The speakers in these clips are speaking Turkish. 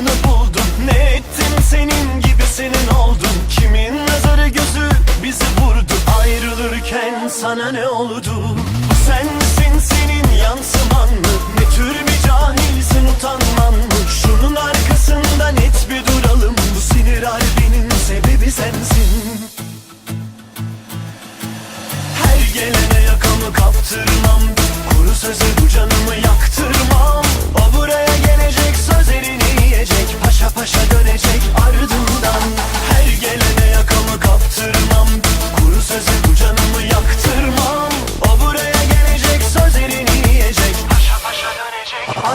aynını buldum. Ne ettim? Senin gibisinin oldum. Kimin nazarı gözü bizi vurdu? Ayrılırken sana ne oldu? Sen misin senin yansıman mı? Ne tür bir cahilsin utanman mı? Şunun arkasında net bir duralım. Bu sinir harbinin sebebi sensin. Her gelene yakamı kaptırmam. Kuru söze bu canımı yaktırmam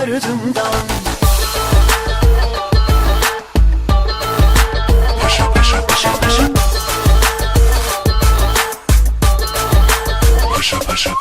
ardından. Paşa paşa paşa paşa. Paşa paşa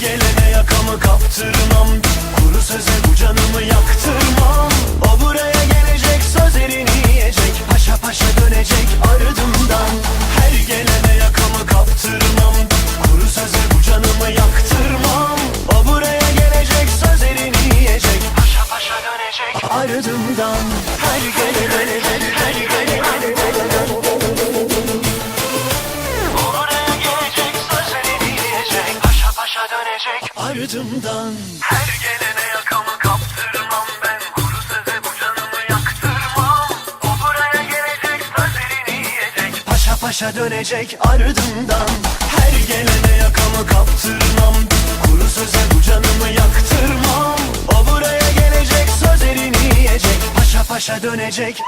gelene yakamı kaptırmam. Kuru söze bu canımı yaktırmam. O buraya gelecek sözlerini yiyecek Paşa paşa dönecek ardından Her gelene yakamı kaptırmam. Kuru söze bu canımı yaktırmam. O buraya gelecek sözlerini yiyecek Paşa paşa dönecek gelene her gelene ardımdan Her gelene yakamı kaptırmam ben. Kuru söze bu canımı yaktırmam. O buraya gelecek sözlerini yiyecek. Paşa paşa dönecek ardımdan Her gelene yakamı kaptırmam. Kuru söze bu canımı yaktırmam. O buraya gelecek sözlerini yiyecek. Paşa paşa dönecek